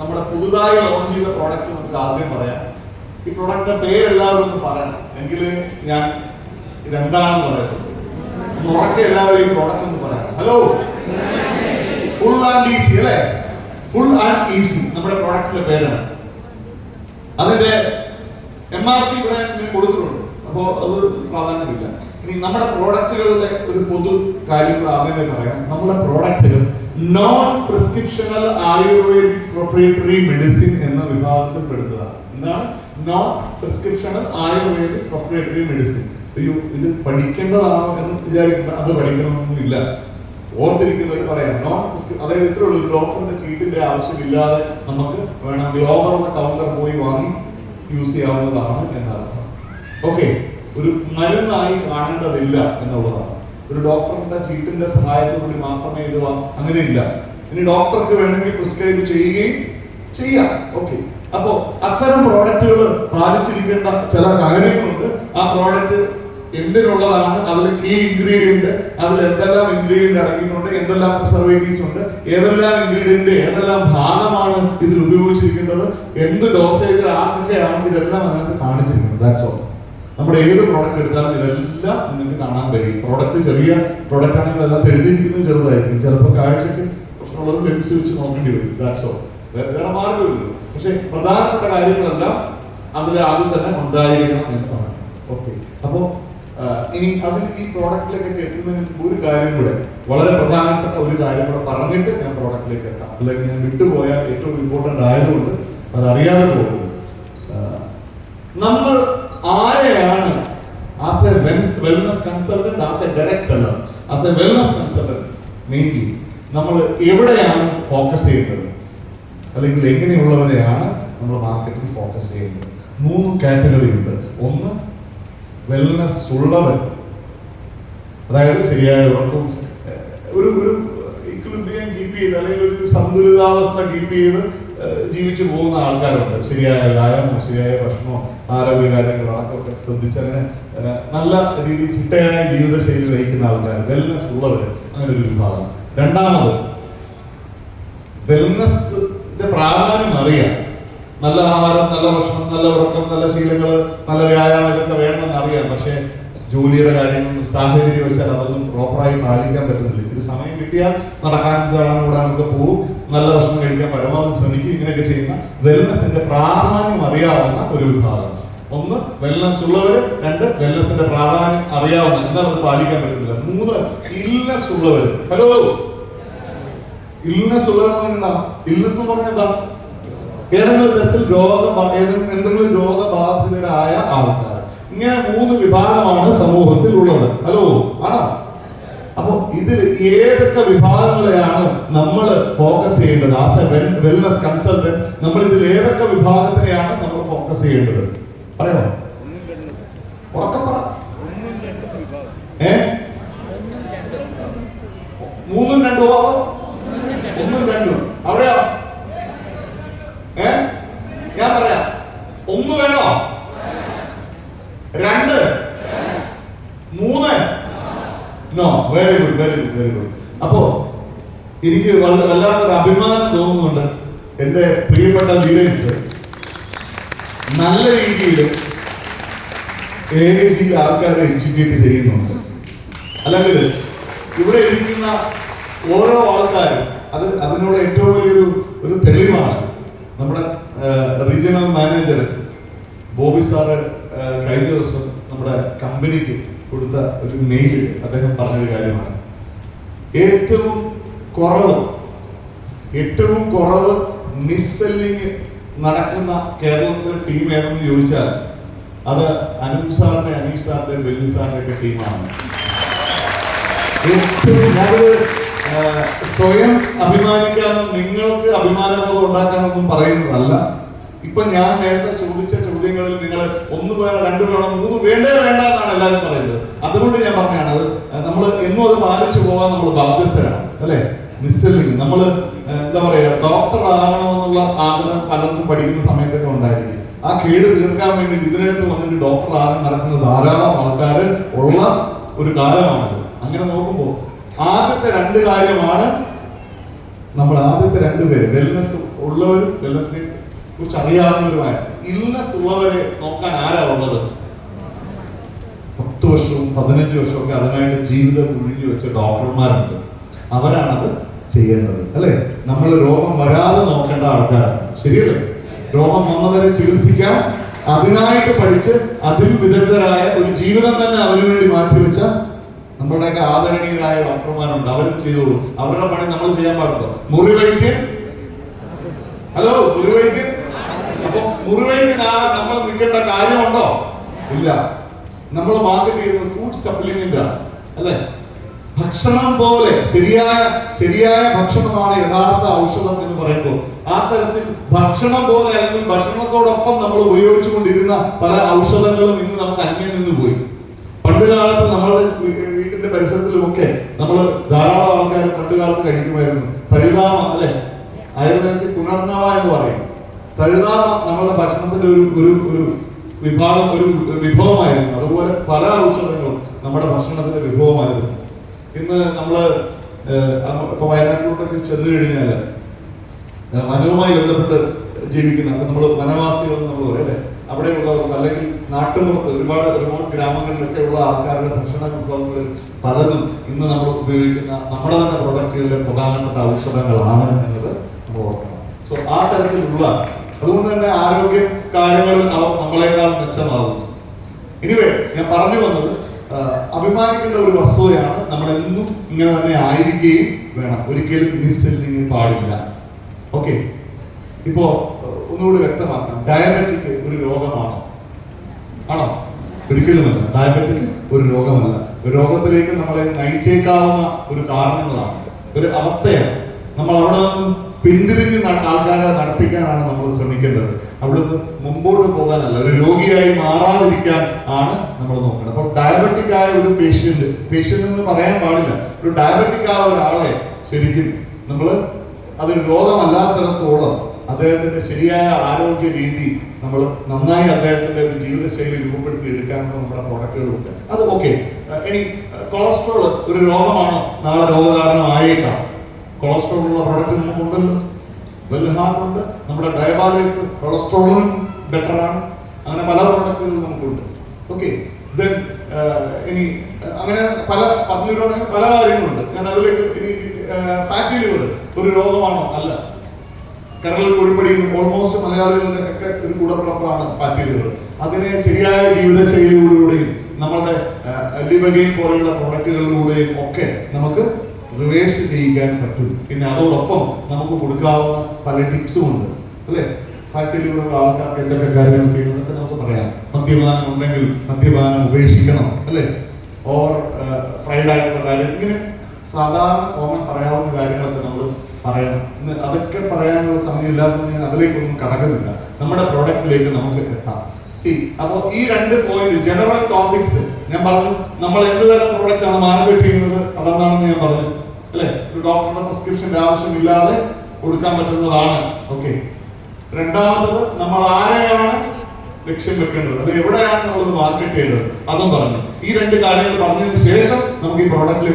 നമ്മുടെ പുതുതായി ലോഞ്ച് ചെയ്ത പ്രോഡക്റ്റ് നമുക്ക് ആദ്യം പറയാം. ഈ പ്രോഡക്റ്റിന്റെ പേരെല്ലാവരും ഒന്ന് പറയണം. എങ്കിൽ ഞാൻ ഇതെന്താണെന്ന് പറയത്തുള്ളൂ. ഉറക്കെ എല്ലാവരും ഈ പ്രോഡക്റ്റ് ഒന്ന് പറയണം. ഹലോ ഫുൾ ആൻഡ് ഈസി അല്ലേ? ഫുൾ ആൻഡ് ഈസി നമ്മുടെ പ്രോഡക്റ്റിന്റെ പേരാണ്. അതിന്റെ എം ആർ പി ഇവിടെ കൊടുത്തിട്ടുണ്ട്. അപ്പോൾ അത് പ്രാധാന്യമില്ല. ഇനി നമ്മുടെ പ്രോഡക്റ്റുകളുടെ ഒരു പൊതു കാര്യം കൂടെ ആദ്യമേ പറയാം. നമ്മുടെ പ്രോഡക്റ്റുകൾ non prescriptional ayurvedic proprietary medicine എന്ന വിഭാഗത്തിൽ പെടുന്നതാണ്. എന്താണ്? Non prescriptional ayurvedic proprietary medicine അയ്യോ ഇത് പഠിക്കേണ്ടതാണോ എന്ന് വിചാരിക്കുന്ന അത് പഠിക്കണമെന്നില്ല. ഓർത്തിരിക്കുന്നവർ പറയാം നോൺ അതായത് ഇത്രേ ഉള്ളൂ ഡോക്ടറിന്റെ ചീട്ടിന്റെ ആവശ്യമില്ലാതെ നമുക്ക് വേണമെങ്കിൽ ഓവർ ദ കൗണ്ടർ പോയി വാങ്ങി യൂസ് ചെയ്യാവുന്നതാണ് എന്നർത്ഥം. ഓക്കെ ഒരു മരുന്നായി കാണേണ്ടതില്ല എന്നുള്ളതാണ്. ഒരു ഡോക്ടറിന്റെ ചീട്ടിന്റെ സഹായത്തോടുകൂടി മാത്രമേ ഇത് അങ്ങനെയില്ല. ഇനി ഡോക്ടർക്ക് വേണമെങ്കിൽ പ്രിസ്ക്രൈബ് ചെയ്യുകയും ചെയ്യാം. ഓക്കെ. അപ്പോ അത്തരം പ്രോഡക്റ്റുകൾ പാലിച്ചിരിക്കേണ്ട ചില കാര്യങ്ങളുണ്ട്. ആ പ്രോഡക്റ്റ് എന്തിനുള്ളതാണ്? അതിൽ കീ ഇൻഗ്രീഡിയന്റ് അതിൽ എന്തെല്ലാം ഇൻഗ്രീഡിയന്റ് അടങ്ങിയിട്ടുണ്ട്? എന്തെല്ലാം പ്രിസർവേറ്റീവ്സ് ഉണ്ട്? ഏതെല്ലാം ഇൻഗ്രീഡിയന്റ് ഏതെല്ലാം ഭാഗമാണ് ഇതിൽ ഉപയോഗിച്ചിരിക്കേണ്ടത്? എന്ത് ഡോസേജിൽ ആർക്കൊക്കെയാണ് ഇതെല്ലാം അതിനകത്ത് കാണിച്ചിരിക്കുന്നത്? ദാറ്റ്സ് ഓൾ നമ്മുടെ ഏത് പ്രോഡക്റ്റ് എടുത്താലും ഇതെല്ലാം നിങ്ങൾക്ക് കാണാൻ കഴിയും. പ്രോഡക്റ്റ് ചെറിയ പ്രോഡക്റ്റ് ആണെങ്കിൽ അതിനകത്ത് എഴുതിയിരിക്കുന്നത് ചെറുതായിരിക്കും. ചിലപ്പോൾ കാഴ്ചക്ക് പ്രശ്നമുള്ളവർ ലെൻസ് വെച്ച് നോക്കേണ്ടി വരും. ദാറ്റ്സ് ഓൾ വേറെ മാർഗമില്ല പക്ഷേ പ്രധാനപ്പെട്ട കാര്യങ്ങളെല്ലാം അതിൽ ആദ്യം തന്നെ ഉണ്ടായിരിക്കണം എന്ന് പറഞ്ഞു ഓക്കെ അപ്പോൾ ഇനി അതിന് ഈ പ്രോഡക്റ്റിലേക്കൊക്കെ എത്തുന്നതിന് ഒരു കാര്യം കൂടെ വളരെ പ്രധാനപ്പെട്ട ഒരു കാര്യം കൂടെ പറഞ്ഞിട്ട് ഞാൻ പ്രോഡക്റ്റിലേക്ക് എത്താം. അല്ലെങ്കിൽ ഞാൻ വിട്ടുപോയാൽ ഏറ്റവും ഇമ്പോർട്ടന്റ് ആയതുകൊണ്ട് അത് അറിയാതെ പോകുന്നത് നമ്മൾ ആരെയാണ് as a wellness consultant as a direct seller as a wellness consultant mainly നമ്മൾ എവിടെയാണ് ഫോക്കസ് ചെയ്യുന്നത്? അല്ലെങ്കിൽ എങ്ങനെയുള്ളവരെയാണ് നമ്മൾ മാർക്കറ്റിൽ ഫോക്കസ് ചെയ്യുന്നത്? മൂന്ന് കാറ്റഗറി ഉണ്ട്. ഒന്ന് വെൽനസ് ഉള്ളവർ. അതായത് ശരിയായ ഉറക്കവും ഒരു ഒരു ഇക്വിലിബ്രിയം കീപ്പ് ചെയ്ത് അല്ലെങ്കിൽ ഒരു സന്തുലിതാവസ്ഥ കീപ്പ് ചെയ്ത് ജീവിച്ചു പോകുന്ന ആൾക്കാരുണ്ട്. ശരിയായ വ്യായാമം ശരിയായ ഭക്ഷണമോ ആരോഗ്യ കാര്യങ്ങൾ അടക്കമൊക്കെ ശ്രദ്ധിച്ച് അങ്ങനെ നല്ല രീതിയിൽ ചിട്ടയായ ജീവിതശൈലി നയിക്കുന്ന ആൾക്കാർ വെൽനസ് ഉള്ളവർ അങ്ങനെ ഒരു വിഭാഗം. രണ്ടാമത് വെൽനസിന്റെ പ്രാധാന്യം അറിയാം. നല്ല ആഹാരം നല്ല ഭക്ഷണം നല്ല ഉറക്കം നല്ല ശീലങ്ങൾ നല്ല വ്യായാമം ഇതൊക്കെ വേണമെന്ന് അറിയാം. പക്ഷേ ജോലിയുടെ കാര്യങ്ങളും സാഹചര്യം വെച്ചാൽ അതൊന്നും പ്രോപ്പറായി പാലിക്കാൻ പറ്റുന്നില്ല. ഇച്ചിരി സമയം കിട്ടിയാൽ നടക്കാൻ ചാടാനും കൂടെ നമുക്ക് പോകും നല്ല ഭക്ഷണം കഴിക്കാൻ പരമാവധി ശ്രമിക്കും ഇങ്ങനെയൊക്കെ ചെയ്യുന്ന വെൽനസിന്റെ പ്രാധാന്യം അറിയാവുന്ന ഒരു വിഭാഗം. ഒന്ന് വെൽനസ് ഉള്ളവര്. രണ്ട് വെൽനസിന്റെ പ്രാധാന്യം അറിയാവുന്ന എന്താണത് പാലിക്കാൻ പറ്റുന്നില്ല. മൂന്ന് ഇൽനെസ് ഉള്ളവര്. ഹലോ ഇൽനെസ് ഉള്ളവർ എന്താ? ഇൽനെസ് എന്ന് പറഞ്ഞാൽ എന്താ? ഏതെങ്കിലും തരത്തിൽ രോഗ ഏതെങ്കിലും എന്തെങ്കിലും രോഗബാധിതരായ ആൾക്കാർ. ഇങ്ങനെ മൂന്ന് വിഭാഗമാണ് സമൂഹത്തിൽ ഉള്ളത് ഹലോ ആണോ? അപ്പൊ ഇതിൽ ഏതൊക്കെ വിഭാഗങ്ങളെയാണ് നമ്മൾ ഫോക്കസ് ചെയ്യേണ്ടത്? ആസ് എ വെൽനസ് കൺസൾട്ടന്റ് നമ്മൾ ഇതിൽ ഏതൊക്കെ വിഭാഗത്തിനെയാണ് നമ്മൾ ഫോക്കസ് ചെയ്യേണ്ടത്? പറയണോ? ഉറക്കം പറ. ഏ? മൂന്നും രണ്ടോ അതോ? ഒന്നും രണ്ടും. അവിടെയോ? ഏ? ഞാൻ പറയാം. ഒന്ന് വേണോ രണ്ട് മൂന്ന് no very good very good very good അപ്പോ എനിക്ക് വല്ല- വല്ലാത്തൊരു അഭിമാനം തോന്നുന്നുണ്ട് എന്റെ പ്രിയപ്പെട്ട ലീഡേഴ്സ് നല്ല രീതിയിൽ ആൾക്കാരെ എഡ്യൂക്കേറ്റ് ചെയ്യുന്നുണ്ട്. അല്ലെങ്കിൽ ഇവിടെ ഇരിക്കുന്ന ഓരോ ആൾക്കാരും അത് അതിനോട് ഏറ്റവും വലിയൊരു ഒരു തെളിവാണ്. നമ്മുടെ റീജിയണൽ മാനേജർ ബോബി സാറ് കഴിഞ്ഞ ദിവസം നമ്മുടെ കമ്പനിക്ക് കൊടുത്ത ഒരു മെയിലിൽ അദ്ദേഹം പറഞ്ഞൊരു കാര്യമാണ്. ഏറ്റവും കുറവ് ഏറ്റവും കുറവ് മിസ്സെല്ലിങ് നടക്കുന്ന കേരളത്തിലെ ടീം ഏതെന്ന് ചോദിച്ചാൽ അത് അനൂപ് സാറിന്റെ അനീഷ് സാറിന്റെ ബെല്ലി സാറിന്റെ ഒക്കെ ടീമാണ് ഏറ്റവും ഞാനത് സ്വയം അഭിമാനിക്കാനും നിങ്ങൾക്ക് അഭിമാനബോധം ഉണ്ടാക്കാനൊന്നും പറയുന്നതല്ല. ഇപ്പൊ ഞാൻ നേരത്തെ ചോദിച്ച നിങ്ങൾ ഒന്ന് വേണം രണ്ട് വേണം മൂന്ന് വേണ്ടേ വേണ്ട എന്നാണ് എല്ലാവരും പറയുന്നത്. അതുകൊണ്ട് ഞാൻ പറഞ്ഞാണ് അത് നമ്മൾ എന്നും അത് പാലിച്ചു പോകാൻ നമ്മൾ ബാധ്യസ്ഥരാണ് അല്ലെ? മിസ്സല്ലിങ് നമ്മൾ എന്താ പറയാ ഡോക്ടർ ആകണമെന്നുള്ള ആഗ്രഹം പലർക്കും പഠിക്കുന്ന സമയത്തൊക്കെ ഉണ്ടായിരിക്കും. ആ കേട് തീർക്കാൻ വേണ്ടിയിട്ട് ഇതിനകത്ത് വന്നിട്ട് ഡോക്ടർ ആകാൻ നടക്കുന്ന ധാരാളം ആൾക്കാർ ഉള്ള ഒരു കാലമാണിത്. അങ്ങനെ നോക്കുമ്പോൾ ആദ്യത്തെ രണ്ട് കാര്യമാണ് നമ്മൾ ആദ്യത്തെ രണ്ട് പേര് വെൽനസ് ഉള്ളവരും വെൽനസിനെ കുറിച്ച് അറിയാവുന്നവരുമായ ഇല്ലസ് ഉള്ളവരെ നോക്കാൻ ആരാ ഉള്ളത്? പത്ത് വർഷവും പതിനഞ്ച് വർഷവും ഒക്കെ അതിനായിട്ട് ജീവിതം ഒഴിഞ്ഞു വെച്ച ഡോക്ടർമാരുണ്ട്. അവരാണത് ചെയ്യേണ്ടത് അല്ലെ? നമ്മൾ രോഗം വരാതെ നോക്കേണ്ട ആൾക്കാരാണ്. ശരിയല്ലേ? രോഗം വന്നവരെ ചികിത്സിക്കാൻ അതിനായിട്ട് പഠിച്ച് അതിൽ വിദഗ്ധരായ ഒരു ജീവിതം തന്നെ അതിനു വേണ്ടി മാറ്റിവെച്ച നമ്മളുടെയൊക്കെ ആദരണീയരായ ഡോക്ടർമാരുണ്ട്. അവരത് ചെയ്തോളൂ. അവരുടെ പണി നമ്മൾ ചെയ്യാൻ പാടുള്ളൂ മുറിവൈദ്യൻ ഹലോ മുറിവൈദ്യൻ മുറിവൈദ്യൻ നമ്മൾ നിൽക്കേണ്ട കാര്യമുണ്ടോ? ഇല്ല. നമ്മൾ മാർക്കറ്റ് ചെയ്യുന്നത് ഫുഡ് സപ്ലിമെന്റ് ആണ്. അല്ലെ? ഭക്ഷണം പോലെ ശരിയായ ശരിയായ ഭക്ഷണമാണ് യഥാർത്ഥ ഔഷധം എന്ന് പറയുമ്പോൾ ആ തരത്തിൽ ഭക്ഷണം പോലെ അല്ലെങ്കിൽ ഭക്ഷണത്തോടൊപ്പം നമ്മൾ ഉപയോഗിച്ചുകൊണ്ടിരുന്ന പല ഔഷധങ്ങളും ഇന്ന് നമുക്ക് അന്യം നിന്ന് പോയി. പണ്ട് കാലത്ത് നമ്മളുടെ വീട്ടിന്റെ പരിസരത്തിലുമൊക്കെ നമ്മൾ ധാരാളം ആൾക്കാർ പണ്ട് കാലത്ത് കഴിക്കുമായിരുന്നു. തഴുതാമ അല്ലെ? ആയുർവേദത്തിൽ പുനർനവ എന്ന് പറയും. തഴുതാമ നമ്മുടെ ഭക്ഷണത്തിന്റെ ഒരു ഒരു ഒരു വിഭാഗം ഒരു വിഭവമായിരുന്നു. അതുപോലെ പല ഔഷധങ്ങളും നമ്മുടെ ഭക്ഷണത്തിന്റെ വിഭവമായിരുന്നു. ഇന്ന് അങ്ങ് ഇപ്പൊ വയനാട്ടിലോട്ടൊക്കെ ചെന്ന് കഴിഞ്ഞാൽ ഏഹ്, വനവുമായി ബന്ധപ്പെട്ട് ജീവിക്കുന്ന അപ്പൊ നമ്മൾ വനവാസികൾ നമ്മൾ പറയും അല്ലെ? അവിടെയുള്ളവർക്ക് അല്ലെങ്കിൽ നാട്ടുപുറത്ത് ഒരുപാട് റിമോട്ട് ഗ്രാമങ്ങളിലൊക്കെ ഉള്ള ആൾക്കാരുടെ ഭക്ഷണ വിഭവങ്ങൾ പലതും ഇന്ന് നമ്മൾ ഉപയോഗിക്കുന്ന നമ്മുടെ തന്നെ പ്രൊഡക്റ്റുകളിലെ പ്രധാനപ്പെട്ട ഔഷധങ്ങളാണ് എന്നത് നമ്മൾ ഓർക്കണം. സോ ആ തരത്തിലുള്ള അതുകൊണ്ട് തന്നെ ആരോഗ്യ കാര്യങ്ങളിൽ അവർ നമ്മളെക്കാൾ മെച്ചമാകുന്നു. ഇനിവേ ഞാൻ പറഞ്ഞു വന്നത് അഭിമാനിക്കേണ്ട ഒരു വസ്തുതയാണ് നമ്മൾ എന്നും ഇങ്ങനെ തന്നെ ആയിരിക്കുകയും വേണം. ഒരിക്കലും മിസ്സെല്ലിങ് പാടില്ല. ഓക്കെ ഇപ്പോ ഒന്നുകൂടി വ്യക്തമാക്കാം. ഡയബറ്റിക് ഒരു രോഗമാണ്? ആണോ? ഒരിക്കലുമല്ല ഡയബറ്റിക് ഒരു രോഗമല്ല. ഒരു രോഗത്തിലേക്ക് നമ്മളെ നയിച്ചേക്കാവുന്ന ഒരു കാരണങ്ങളാണ്. ഒരു അവസ്ഥയാണ്. നമ്മൾ അവിടെ നിന്നും പിന്തിരിഞ്ഞ് ആൾക്കാരെ നടത്തിക്കാനാണ് നമ്മൾ ശ്രമിക്കേണ്ടത്. അവിടുന്ന് മുമ്പോട്ട് പോകാനല്ല ഒരു രോഗിയായി മാറാതിരിക്കാൻ ആണ് നമ്മൾ നോക്കേണ്ടത്. അപ്പോൾ ഡയബറ്റിക് ആയ ഒരു പേഷ്യന്റ് പേഷ്യന്റ് എന്ന് പറയാൻ പാടില്ല. ഒരു ഡയബറ്റിക് ആയ ഒരാളെ ശരിക്കും നമ്മൾ അതൊരു രോഗമല്ലാത്തിടത്തോളം അദ്ദേഹത്തിന്റെ ശരിയായ ആരോഗ്യ രീതി നമ്മൾ നന്നായി അദ്ദേഹത്തിന്റെ ഒരു ജീവിതശൈലി രൂപപ്പെടുത്തി എടുക്കാനുള്ള നമ്മുടെ പ്രോഡക്റ്റുകളുണ്ട് അത് ഓക്കെ ഇനി കൊളസ്ട്രോൾ ഒരു രോഗമാണോ? നാളെ രോഗകാരണമായേക്കാം കൊളസ്ട്രോൾ ഉള്ള പ്രോഡക്റ്റ് നമുക്കുണ്ടല്ലോ വെൽഹാർട്ട് ഉണ്ട് നമ്മുടെ ഡയബാലിക് കൊളസ്ട്രോളിനും ബെറ്ററാണ് അങ്ങനെ പല പ്രൊഡക്റ്റുകളും നമുക്കുണ്ട്. ഓക്കെ ദെൻ ഇനി അങ്ങനെ പല പറഞ്ഞു വരുവാണെങ്കിൽ പല കാര്യങ്ങളുണ്ട്. ഞാൻ അതിലേക്ക് ഇനി ഫാറ്റി ലിവർ ഒരു രോഗമാണോ? അല്ല. കരൾ കുഴിപ്പടി ഓൾമോസ്റ്റ് മലയാളികളുടെ ഒക്കെ ഒരു കൂടപ്പിറപ്പാണ് ഫാറ്റി ലിവർ അതിനെ ശരിയായ ജീവിതശൈലികളിലൂടെയും നമ്മുടെ ലിവഗെയിൻ പോലെയുള്ള പ്രോഡക്റ്റുകളിലൂടെയും ഒക്കെ നമുക്ക് റിവേഴ്സ് ചെയ്യിക്കാൻ പറ്റും. പിന്നെ അതോടൊപ്പം നമുക്ക് കൊടുക്കാവുന്ന പല ടിപ്സും ഉണ്ട്. അല്ലേ? ഫാറ്റ് ലിവറുള്ള ആൾക്കാർക്ക് എന്തൊക്കെ കാര്യങ്ങൾ ചെയ്യുന്നതൊക്കെ നമുക്ക് പറയാം. മദ്യപാനം ഉണ്ടെങ്കിൽ മദ്യപാനം ഉപേക്ഷിക്കണം അല്ലേ? ഓർ ഫ്രൈഡ് ആയിട്ടുള്ള കാര്യം. ഇങ്ങനെ സാധാരണ കോമൺ പറയാവുന്ന കാര്യങ്ങളൊക്കെ നമ്മൾ പറയണം. അതൊക്കെ പറയാനുള്ള സമയമില്ലാത്തത് ഞാൻ അതിലേക്കൊന്നും കടക്കുന്നില്ല. നമ്മുടെ പ്രോഡക്റ്റിലേക്ക് നമുക്ക് എത്താം. സി അപ്പോൾ ഈ രണ്ട് പോയിന്റ് ജനറൽ ടോപ്പിക്സ് ഞാൻ പറഞ്ഞു. നമ്മൾ എന്ത് തരം പ്രോഡക്റ്റ് ആണ് മാർക്കറ്റ് ചെയ്യുന്നത്? അതെന്താണെന്ന് ഞാൻ പറഞ്ഞു. അല്ലെ? ഒരു ഡോക്ടറുടെ പ്രിസ്ക്രിപ്ഷന്റെ ആവശ്യമില്ലാതെ കൊടുക്കാൻ പറ്റുന്നതാണ്. ഓക്കെ രണ്ടാമത്തത് നമ്മൾ ആരെയാണ് ലക്ഷ്യം വെക്കേണ്ടത്? അല്ലെ എവിടെയാണ് നമ്മൾ മാർക്കറ്റ് ചെയ്യേണ്ടത്? അതും പറഞ്ഞു. ഈ രണ്ട് കാര്യങ്ങൾ പറഞ്ഞതിന് ശേഷം നമുക്ക് ഈ പ്രോഡക്റ്റിലേക്ക്